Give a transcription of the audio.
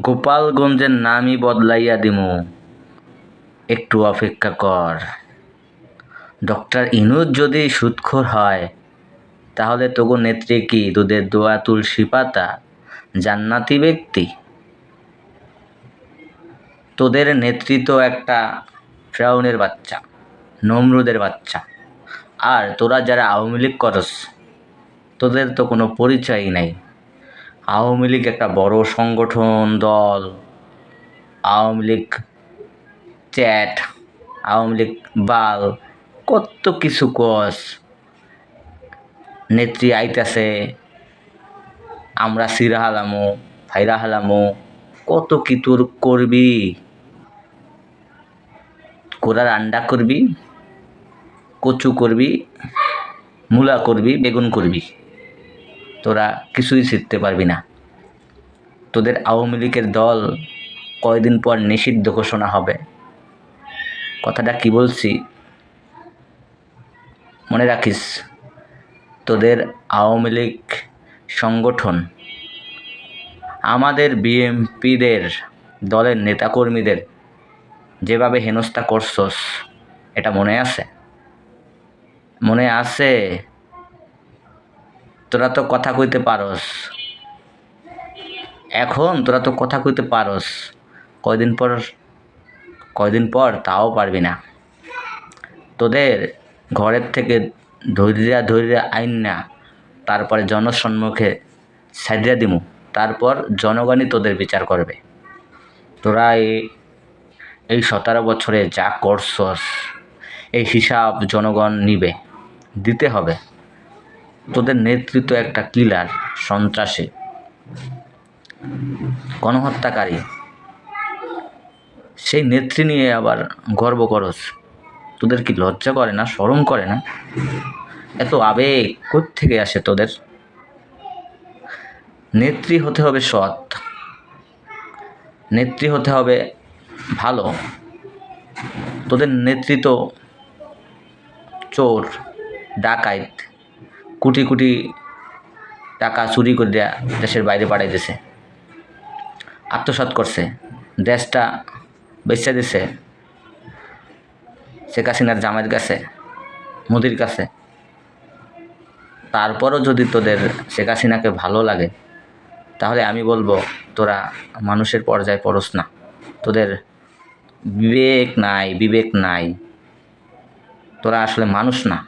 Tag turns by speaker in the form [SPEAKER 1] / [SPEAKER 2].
[SPEAKER 1] গোপালগঞ্জের নামই বদলাইয়া দিমু। একটু অপেক্ষা কর। ডক্টর ইনুজ যদি সুৎখোর হয়, তাহলে তবু নেত্রী কি দুধের দোয়া, তুলসী পাতা, জান্নাতি ব্যক্তি? তোদের নেতৃত্ব একটা ফ্রাউনের বাচ্চা, নমরুদের বাচ্চা। আর তোরা যারা আওয়ামী লীগ করস, তোদের তো কোনো পরিচয়ই নাই। আওয়ামী লীগ একটা বড় সংগঠন, দল। আওয়ামী লীগ চ্যাট, আওয়ামী লীগ বাল কত কিছু কস। নেত্রী আইতাছে, আমরা সিরা হালামো, ফাইরা হালামো, কত কি তোর করবি? কোরার আন্ডা করবি, কচু করবি, মূলা করবি, বেগুন করবি। তোরা কিছুই শিখতে পারবি না। তোদের আওয়ামী লীগের দল কয়দিন পর নিষিদ্ধ ঘোষণা হবে। কথাটা কি বলছি? মনে রাখিস, তোদের আওয়ামী লীগ সংগঠন আমাদের বিএমপিদের দলের নেতাকর্মীদের যেভাবে হেনস্থা করছস, এটা মনে আছে? মনে আছে? তোরা তো কথা কইতে পারস। এখন তোরা তো কথা কইতে পারস, কয়দিন পর কয়দিন পর তাও পারবি না। তোদের ঘরের থেকে ধৈর্যা ধৈর্য আইন না, তারপরে জনসম্মুখে সাজিয়া দিমু, তারপর জনগণই তোদের বিচার করবে। তোরা এই এই সতেরো বছরে যা করছস, এই হিসাব জনগণ নিবে, দিতে হবে। তোদের নেতৃত্ব একটা কিলার, সন্ত্রাসী। গণহত্যাকারী। সেই নেত্রী নিয়ে আবার গর্ব করস। তোদের কি লজ্জা করে না, শরম করে না? এত আবেগ থেকে আসে তোদের? নেত্রী হতে হবে সৎ। নেত্রী হতে হবে ভালো। তোদের নেতৃত্ব চোর, ডাকাইত। কোটি কোটি টাকা চুরি করে দেয়া দেশের বাইরে পাঠাইতেছে। আত্মসাৎ করছে, দেশটা বেচে দিছে, শেখ হাসিনার জামাইয়ের কাছে, মোদির কাছে। তারপরও যদি তোদের শেখ হাসিনাকে ভালো লাগে, তাহলে আমি বলব তোরা মানুষের পর্যায়ে পড়স না। তোদের বিবেক নাই বিবেক নাই। তোরা আসলে মানুষ না।